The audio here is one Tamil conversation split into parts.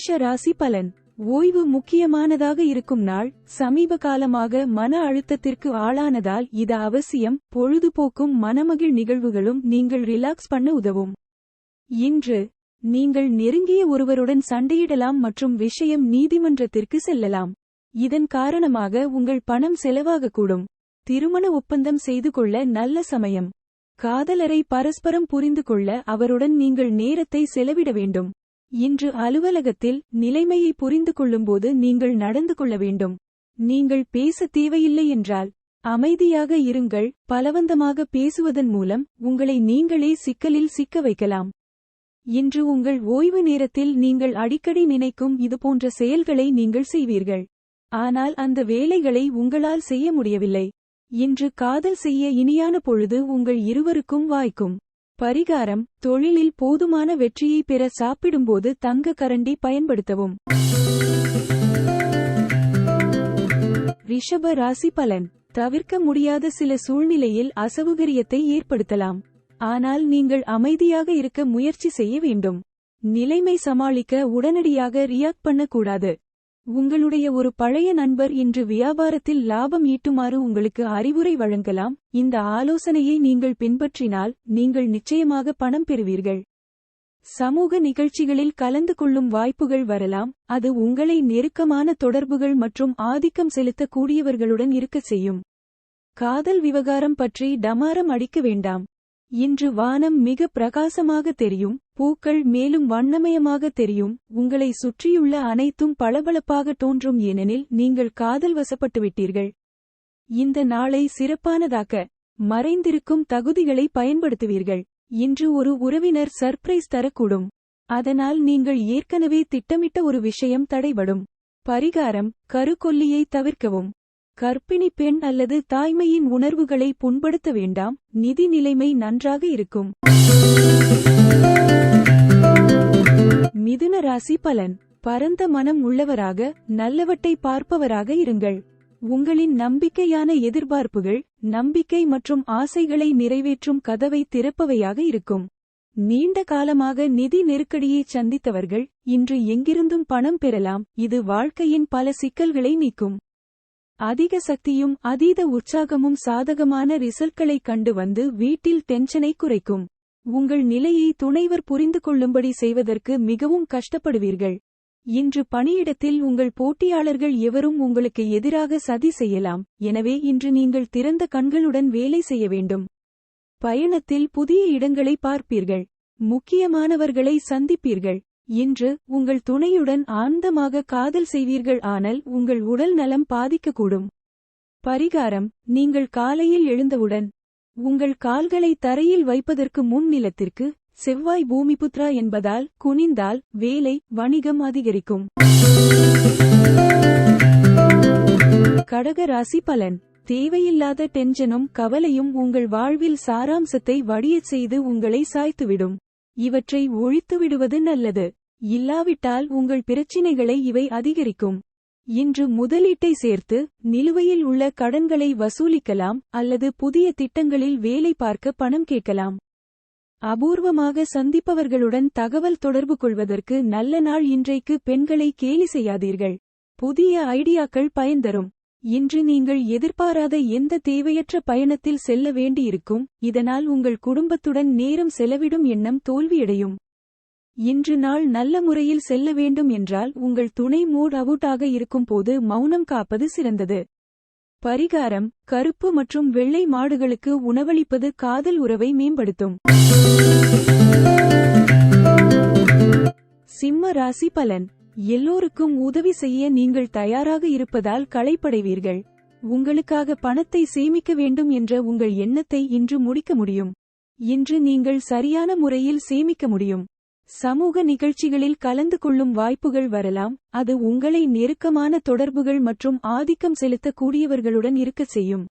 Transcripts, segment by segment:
மேஷ ராசி பலன். ஓய்வு முக்கியமானதாக இருக்கும் நாள் சமீப காலமாக மன அழுத்தத்திற்கு ஆளானதால் இது அவசியம். பொழுதுபோக்கும் மனமகிழ் நிகழ்வுகளும் நீங்கள் ரிலாக்ஸ் பண்ண உதவும். இன்று நீங்கள் நெருங்கிய ஒருவருடன் சண்டையிடலாம் மற்றும் விஷயம் நீதிமன்றத்திற்கு செல்லலாம். இதன் காரணமாக உங்கள் பணம் செலவாகக்கூடும். திருமண ஒப்பந்தம் செய்து கொள்ள நல்ல சமயம். காதலரை பரஸ்பரம் புரிந்து கொள்ள அவருடன் நீங்கள் நேரத்தை செலவிட வேண்டும். இன்று அலுவலகத்தில் நிலைமையை புரிந்து கொள்ளும்போது நீங்கள் நடந்து கொள்ள வேண்டும். நீங்கள் பேச தேவையில்லை என்றால் அமைதியாக இருங்கள். பலவந்தமாக பேசுவதன் மூலம் உங்களை நீங்களே சிக்கலில் சிக்க வைக்கலாம். இன்று உங்கள் ஓய்வு நேரத்தில் நீங்கள் அடிக்கடி நினைக்கும் இதுபோன்ற செயல்களை நீங்கள் செய்வீர்கள். ஆனால் அந்த வேலைகளை உங்களால் செய்ய முடியவில்லை. இன்று காதல் செய்ய இனியான பொழுது உங்கள் இருவருக்கும் வாய்க்கும். பரிகாரம் தொழிலில் போதுமான வெற்றியை பெற சாப்பிடும்போது தங்க கரண்டி பயன்படுத்தவும். ரிஷப ராசி பலன். தவிர்க்க முடியாத சில சூழ்நிலையில் அசௌகரியத்தை ஏற்படுத்தலாம். ஆனால் நீங்கள் அமைதியாக இருக்க முயற்சி செய்ய வேண்டும். நிலைமை சமாளிக்க உடனடியாக ரியாக்ட் பண்ணக்கூடாது. உங்களுடைய ஒரு பழைய நண்பர் இன்று வியாபாரத்தில் லாபம் ஈட்டுமாறு உங்களுக்கு அறிவுரை வழங்கலாம். இந்த ஆலோசனையை நீங்கள் பின்பற்றினால் நீங்கள் நிச்சயமாக பணம் பெறுவீர்கள். சமூக நிகழ்ச்சிகளில் கலந்து கொள்ளும் வாய்ப்புகள் வரலாம். அது உங்களை நெருக்கமான தொடர்புகள் மற்றும் ஆதிக்கம் செலுத்தக்கூடியவர்களுடன் இருக்கச் செய்யும். காதல் விவகாரம் பற்றி டமாரம் அடிக்க வேண்டாம். இன்று வானம் மிக பிரகாசமாக தெரியும் பூக்கள் மேலும் வண்ணமயமாக தெரியும் உங்களை சுற்றியுள்ள அனைத்தும் பளபளப்பாக தோன்றும் ஏனெனில் நீங்கள் காதல் வசப்பட்டுவிட்டீர்கள். இந்த நாளை சிறப்பானதாக்க மறைந்திருக்கும் தகுதிகளை பயன்படுத்துவீர்கள். இன்று ஒரு உறவினர் சர்ப்ரைஸ் தரக்கூடும். அதனால் நீங்கள் ஏற்கனவே திட்டமிட்ட ஒரு விஷயம் தடைபடும். பரிகாரம் கருக்கொல்லியை தவிர்க்கவும். கர்ப்பிணி பெண் அல்லது தாய்மையின் உணர்வுகளை புண்படுத்த வேண்டாம். நிதி நிலைமை நன்றாக இருக்கும். மிதுன ராசி பலன். பரந்த மனம் உள்ளவராக நல்லவற்றை பார்ப்பவராக இருங்கள். உங்களின் நம்பிக்கையான எதிர்பார்ப்புகள் நம்பிக்கை மற்றும் ஆசைகளை நிறைவேற்றும் கதவை திறப்பவையாக இருக்கும். நீண்ட காலமாக நிதி நெருக்கடியை சந்தித்தவர்கள் இன்று எங்கிருந்தும் பணம் பெறலாம். இது வாழ்க்கையின் பல சிக்கல்களை நீக்கும். அதிக சக்தியும் அதீத உற்சாகமும் சாதகமான ரிசல்ட்களை கண்டு வந்து வீட்டில் டென்ஷனை குறைக்கும். உங்கள் நிலையை துணைவர் புரிந்து கொள்ளும்படி செய்வதற்கு மிகவும் கஷ்டப்படுவீர்கள். இன்று பணியிடத்தில் உங்கள் போட்டியாளர்கள் எவரும் உங்களுக்கு எதிராக சதி செய்யலாம். எனவே இன்று நீங்கள் திறந்த கண்களுடன் வேலை செய்ய வேண்டும். பயணத்தில் புதிய இடங்களை பார்ப்பீர்கள். முக்கியமானவர்களை சந்திப்பீர்கள். இன்று உங்கள் துணையுடன் ஆனந்தமாக காதல் செய்வீர்கள் ஆனால் உங்கள் உடல் நலம் பாதிக்கக்கூடும். பரிகாரம் நீங்கள் காலையில் எழுந்தவுடன் உங்கள் கால்களை தரையில் வைப்பதற்கு முன் நிலத்திற்கு செவ்வாய் பூமிபுத்ரா என்பதால் குனிந்தால் வேலை வணிகம் அதிகரிக்கும். கடக ராசி பலன் தேவையில்லாத டென்ஷனும் கவலையும் உங்கள் வாழ்வில் சாராம்சத்தை வடியச் செய்து உங்களை சாய்த்துவிடும். இவற்றை ஒழித்துவிடுவது நல்லது. இல்லாவிட்டால் உங்கள் பிரச்சினைகளை இவை அதிகரிக்கும். இன்று முதலீட்டை சேர்த்து நிலுவையில் உள்ள கடன்களை வசூலிக்கலாம் அல்லது புதிய திட்டங்களில் வேலை பார்க்க பணம் கேட்கலாம். அபூர்வமாக சந்திப்பவர்களுடன் தகவல் தொடர்பு கொள்வதற்கு நல்ல நாள் இன்றைக்கு பெண்களை கேலி செய்யாதீர்கள். புதிய ஐடியாக்கள் பயன்தரும் இன்று நீங்கள் எதிர்பாராத எந்த தேவையற்ற பயணத்தில் செல்ல வேண்டியிருக்கும். இதனால் உங்கள் குடும்பத்துடன் நேரம் செலவிடும் எண்ணம் தோல்வியடையும். இன்று நாள் நல்ல முறையில் செல்ல வேண்டும் என்றால் உங்கள் துணை மூட் அவுட்டாக இருக்கும்போது மௌனம் காப்பது சிறந்தது. பரிகாரம் கருப்பு மற்றும் வெள்ளை மாடுகளுக்கு உணவளிப்பது காதல் உறவை மேம்படுத்தும். சிம்ம ராசி பலன். எல்லோருக்கும் உதவி செய்ய நீங்கள் தயாராக இருப்பதால் களைப்படைவீர்கள். உங்களுக்காக பணத்தை சேமிக்க வேண்டும் என்ற உங்கள் எண்ணத்தை இன்று முடிக்க முடியும். இன்று நீங்கள் சரியான முறையில் சேமிக்க முடியும். சமூக நிகழ்ச்சிகளில் கலந்து கொள்ளும் வாய்ப்புகள் வரலாம். அது உங்களை நெருக்கமான தொடர்புகள் மற்றும் ஆதிக்கம் செலுத்தக்கூடியவர்களுடன் இருக்கச் செய்யும்.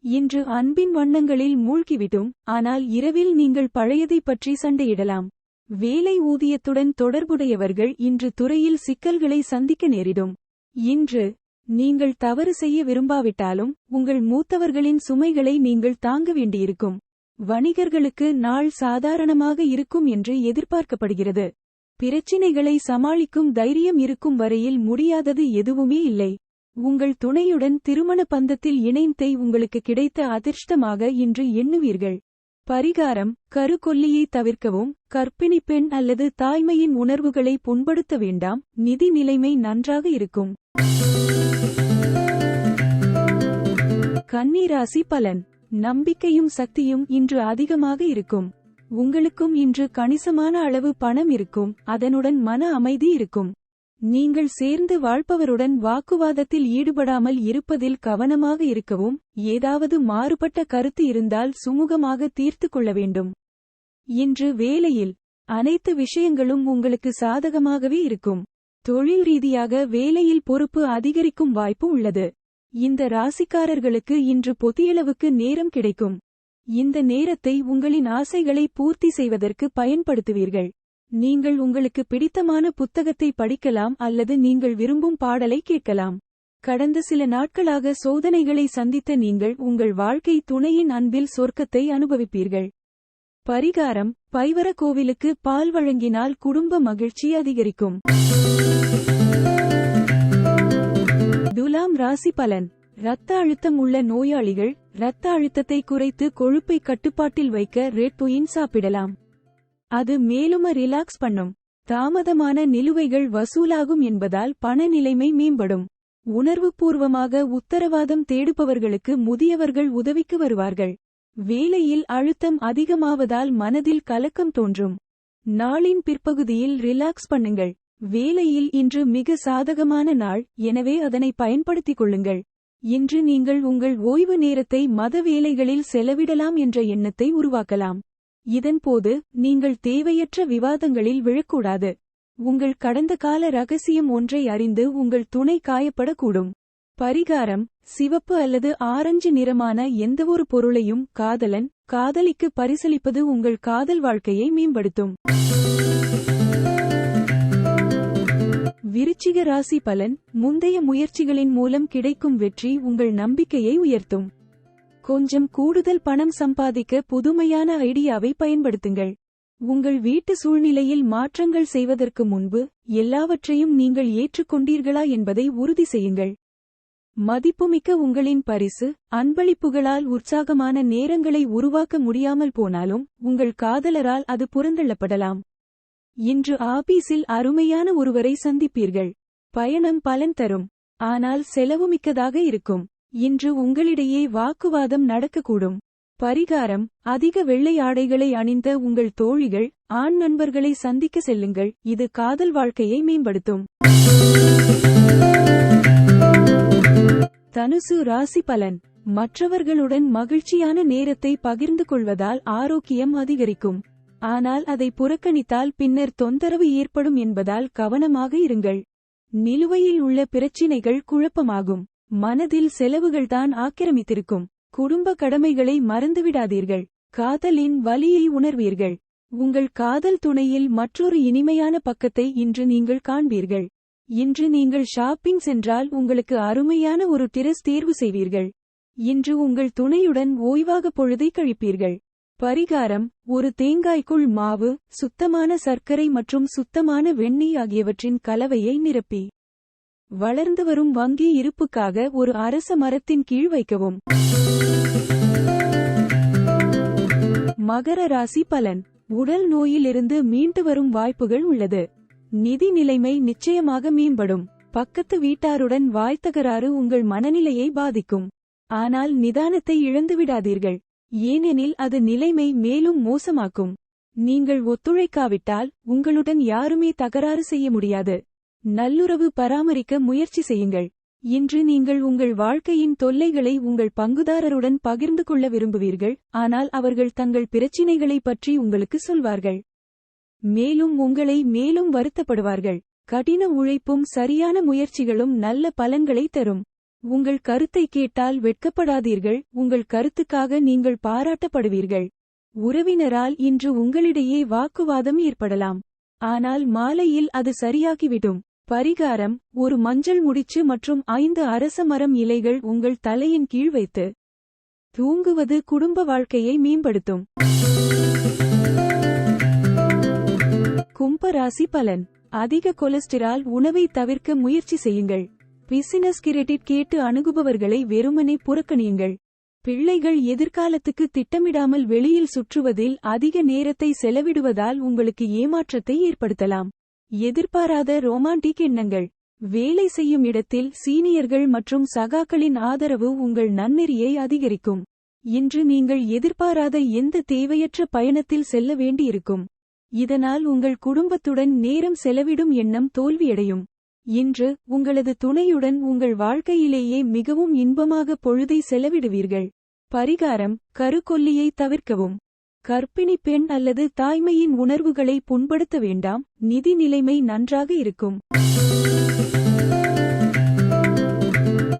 இன்று அன்பின் வண்ணங்களில் மூழ்கிவிடும். ஆனால் இரவில் நீங்கள் பழையதைப் பற்றி சண்டையிடலாம். வேலை ஊதியத்துடன் தொடர்புடையவர்கள் இன்று துறையில் சிக்கல்களை சந்திக்க நேரிடும். இன்று நீங்கள் தவறு செய்ய விரும்பாவிட்டாலும் உங்கள் மூத்தவர்களின் சுமைகளை நீங்கள் தாங்க வேண்டியிருக்கும். வணிகர்களுக்கு நாள் சாதாரணமாக இருக்கும் என்று எதிர்பார்க்கப்படுகிறது. பிரச்சினைகளை சமாளிக்கும் தைரியம் இருக்கும் வரையில் முடியாதது எதுவுமே இல்லை. உங்கள் துணையுடன் திருமண பந்தத்தில் இணைந்தை உங்களுக்கு கிடைத்த அதிர்ஷ்டமாக இன்று எண்ணுவீர்கள். பரிகாரம் கருக்கொல்லியை தவிர்க்கவும் கற்பிணி பெண் அல்லது தாய்மையின் உணர்வுகளை புண்படுத்த வேண்டாம் நிதி நிலைமை நன்றாக இருக்கும். கன்னிராசி பலன். நம்பிக்கையும் சக்தியும் இன்று அதிகமாக இருக்கும். உங்களுக்கும் இன்று கணிசமான அளவு பணம் இருக்கும். அதனுடன் மன அமைதி இருக்கும். நீங்கள் சேர்ந்து வாழ்பவருடன் வாக்குவாதத்தில் ஈடுபடாமல் இருப்பதில் கவனமாக இருக்கவும் ஏதாவது மாறுபட்ட கருத்து இருந்தால் சுமூகமாக தீர்த்து கொள்ள வேண்டும். இன்று வேலையில் அனைத்து விஷயங்களும் உங்களுக்கு சாதகமாகவே இருக்கும். தொழில் ரீதியாக வேலையில் பொறுப்பு அதிகரிக்கும் வாய்ப்பு உள்ளது. இந்த ராசிக்காரர்களுக்கு இன்று பொதியளவுக்கு நேரம் கிடைக்கும். இந்த நேரத்தை உங்களின் ஆசைகளை பூர்த்தி செய்வதற்கு பயன்படுத்துவீர்கள். நீங்கள் உங்களுக்கு பிடித்தமான புத்தகத்தை படிக்கலாம் அல்லது நீங்கள் விரும்பும் பாடலை கேட்கலாம். கடந்த சில நாட்களாக சோதனைகளை சந்தித்த நீங்கள் உங்கள் வாழ்க்கை துணையின் அன்பில் சொர்க்கத்தை அனுபவிப்பீர்கள். பரிகாரம் பைவர கோவிலுக்கு பால் வழங்கினால் குடும்ப மகிழ்ச்சி அதிகரிக்கும். துலாம் ராசி பலன். இரத்த அழுத்தம் உள்ள நோயாளிகள் இரத்த அழுத்தத்தை குறைத்து கொழுப்பை கட்டுப்பாட்டில் வைக்க ரெட் புயின் சாப்பிடலாம். அது மேலும் ரிலாக்ஸ் பண்ணும். தாமதமான நிலுவைகள் வசூலாகும் என்பதால் பண நிலைமை மேம்படும் உணர்வுபூர்வமாக உத்தரவாதம் தேடுபவர்களுக்கு முதியவர்கள் உதவிக்கு வருவார்கள். வேலையில் அழுத்தம் அதிகமாவதால் மனதில் கலக்கம் தோன்றும். நாளின் பிற்பகுதியில் ரிலாக்ஸ் பண்ணுங்கள். வேலையில் இன்று மிக சாதகமான நாள் எனவே அதனை பயன்படுத்திக் கொள்ளுங்கள். இன்று நீங்கள் உங்கள் ஓய்வு நேரத்தை மத வேலைகளில் செலவிடலாம் என்ற எண்ணத்தை உருவாக்கலாம். இதன்போது நீங்கள் தேவையற்ற விவாதங்களில் விழக்கூடாது. உங்கள் கடந்த கால ரகசியம் ஒன்றை அறிந்து உங்கள் துணை காயப்படக்கூடும். பரிகாரம் சிவப்பு அல்லது ஆரஞ்சு நிறமான எந்தவொரு பொருளையும் காதலன் காதலிக்கு பரிசளிப்பது உங்கள் காதல் வாழ்க்கையை மேம்படுத்தும். விருச்சிக ராசி பலன் முந்தைய முயற்சிகளின் மூலம் கிடைக்கும் வெற்றி உங்கள் நம்பிக்கையை உயர்த்தும். கொஞ்சம் கூடுதல் பணம் சம்பாதிக்க புதுமையான ஐடியாவை பயன்படுத்துங்கள். உங்கள் வீட்டு சூழ்நிலையில் மாற்றங்கள் செய்வதற்கு முன்பு எல்லாவற்றையும் நீங்கள் ஏற்றுக்கொண்டீர்களா என்பதை உறுதி செய்யுங்கள். மதிப்புமிக்க உங்களின் பரிசு அன்பளிப்புகளால் உற்சாகமான நேரங்களை உருவாக்க முடியாமல் போனாலும் உங்கள் காதலரால் அது புறந்தள்ளப்படலாம் இன்று ஆபீஸில் அருமையான ஒருவரை சந்திப்பீர்கள். பயணம் பலன் தரும். ஆனால் செலவுமிக்கதாக இருக்கும். இன்று உங்களிடையே வாக்குவாதம் நடக்கக்கூடும். பரிகாரம் அதிக வெள்ளை ஆடைகளை அணிந்த உங்கள் தோழிகள் ஆண் நண்பர்களை சந்திக்க செல்லுங்கள். இது காதல் வாழ்க்கையை மேம்படுத்தும். தனுசு ராசி பலன். மற்றவர்களுடன் மகிழ்ச்சியான நேரத்தை பகிர்ந்து கொள்வதால் ஆரோக்கியம் அதிகரிக்கும். ஆனால் அதை புறக்கணித்தால் பின்னர் தொந்தரவு ஏற்படும் என்பதால் கவனமாக இருங்கள். நிலுவையில் உள்ள பிரச்சினைகள் குழப்பமாகும். மனதில் செலவுகள்தான் ஆக்கிரமித்திருக்கும். குடும்ப கடமைகளை மறந்துவிடாதீர்கள். காதலின் வலியை உணர்வீர்கள். உங்கள் காதல் துணையில் மற்றொரு இனிமையான பக்கத்தை இன்று நீங்கள் காண்பீர்கள். இன்று நீங்கள் ஷாப்பிங் சென்றால் உங்களுக்கு அருமையான ஒரு டிரஸ் தேர்வு செய்வீர்கள். இன்று உங்கள் துணையுடன் ஓய்வாக பொழுதை கழிப்பீர்கள். பரிகாரம் ஒரு தேங்காய்க்குள் மாவு சுத்தமான சர்க்கரை மற்றும் சுத்தமான வெண்ணெய் ஆகியவற்றின் கலவையை நிரப்பி. வளர்ந்து வரும் வங்கி இருப்புக்காக ஒரு அரச மரத்தின் கீழ் வைக்கவும். மகர ராசி பலன். உடல் நோயிலிருந்து மீண்டு வரும் வாய்ப்புகள் உள்ளது. நிதி நிலைமை நிச்சயமாக மேம்படும். பக்கத்து வீட்டாருடன் வாய்த்தகராறு உங்கள் மனநிலையை பாதிக்கும். ஆனால் நிதானத்தை இழந்துவிடாதீர்கள். ஏனெனில் அது நிலைமை மேலும் மோசமாக்கும். நீங்கள் ஒத்துழைக்காவிட்டால் உங்களுடன் யாருமே தகராறு செய்ய முடியாது. நல்லுறவு பராமரிக்க முயற்சி செய்யுங்கள். இன்று நீங்கள் உங்கள் வாழ்க்கையின் தொல்லைகளை உங்கள் பங்குதாரருடன் பகிர்ந்து கொள்ள விரும்புவீர்கள் ஆனால் அவர்கள் தங்கள் பிரச்சினைகளை பற்றி உங்களுக்கு சொல்வார்கள். மேலும் உங்களை மேலும் வருத்தப்படுவார்கள். கடின உழைப்பும் சரியான முயற்சிகளும் நல்ல பலன்களை தரும். உங்கள் கருத்தை கேட்டால் வெட்கப்படாதீர்கள் உங்கள் கருத்துக்காக நீங்கள் பாராட்டப்படுவீர்கள். உறவினரால் இன்று உங்களிடையே வாக்குவாதம் ஏற்படலாம். ஆனால் மாலையில் அது சரியாகிவிடும். பரிகாரம் ஒரு மஞ்சள் முடிச்சு மற்றும் ஐந்து அரச மரம் இலைகள் உங்கள் தலையின் கீழ் வைத்து தூங்குவது குடும்ப வாழ்க்கையை மேம்படுத்தும். கும்ப ராசி பலன். அதிக கொலஸ்டிரால் உணவை தவிர்க்க முயற்சி செய்யுங்கள். பிசினஸ் கிரெடிட் கேட்டு அணுகுபவர்களை வெறுமனே புறக்கணியுங்கள். பிள்ளைகள் எதிர்காலத்துக்கு திட்டமிடாமல் வெளியில் சுற்றுவதில் அதிக நேரத்தை செலவிடுவதால் உங்களுக்கு ஏமாற்றத்தை ஏற்படுத்தலாம். எதிர்பாராத ரோமான்டிக் எண்ணங்கள். வேலை செய்யும் இடத்தில் சீனியர்கள் மற்றும் சகாக்களின் ஆதரவு உங்கள் நன்னெறியை அதிகரிக்கும். இன்று நீங்கள் எதிர்பாராத எந்த தேவையற்ற பயணத்தில் செல்ல வேண்டியிருக்கும். இதனால் உங்கள் குடும்பத்துடன் நேரம் செலவிடும் எண்ணம் தோல்வியடையும். இன்று உங்களது துணையுடன் உங்கள் வாழ்க்கையிலேயே மிகவும் இன்பமாக பொழுதை செலவிடுவீர்கள். பரிகாரம் கருக்கொல்லியை தவிர்க்கவும். கர்ப்பிணி பெண் அல்லது தாய்மையின் உணர்வுகளை புண்படுத்த வேண்டாம். நிதி நிலைமை நன்றாக இருக்கும்.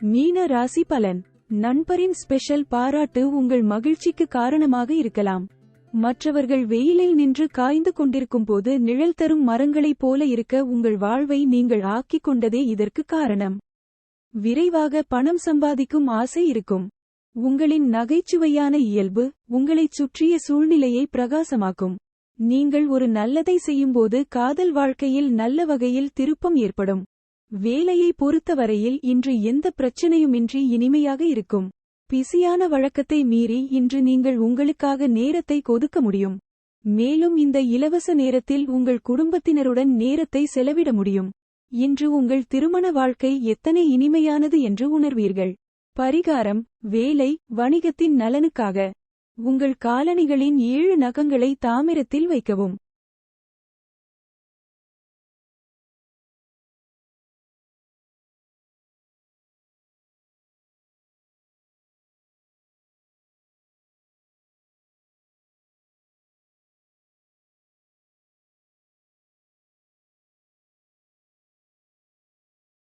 மீன ராசி பலன். நண்பரின் ஸ்பெஷல் பாராட்டு உங்கள் மகிழ்ச்சிக்கு காரணமாக இருக்கலாம். மற்றவர்கள் வெயிலில் நின்று காய்ந்து கொண்டிருக்கும் போது நிழல் தரும் மரங்களைப் போல இருக்க உங்கள் வாழ்வை நீங்கள் ஆக்கிக் கொண்டதே இதற்கு காரணம். விரைவாக பணம் சம்பாதிக்கும் ஆசை இருக்கும். உங்களின் நகைச்சுவையான இயல்பு உங்களைச் சுற்றிய சூழ்நிலையை பிரகாசமாக்கும். நீங்கள் ஒரு நல்லதை செய்யும்போது காதல் வாழ்க்கையில் நல்ல வகையில் திருப்பம் ஏற்படும். வேலையை பொறுத்தவரையில் இன்று எந்த பிரச்சனையுமின்றி இனிமையாக இருக்கும். பிஸியான வழக்கத்தை மீறி இன்று நீங்கள் உங்களுக்காக நேரத்தை கொதுக்க முடியும். மேலும் இந்த இலவச நேரத்தில் உங்கள் குடும்பத்தினருடன் நேரத்தை செலவிட முடியும். இன்று உங்கள் திருமண வாழ்க்கை எத்தனை இனிமையானது என்று உணர்வீர்கள். பரிகாரம் வேலை வணிகத்தின் நலனுக்காக. உங்கள் காலணிகளின் ஏழு நகங்களை தாமிரத்தில் வைக்கவும்.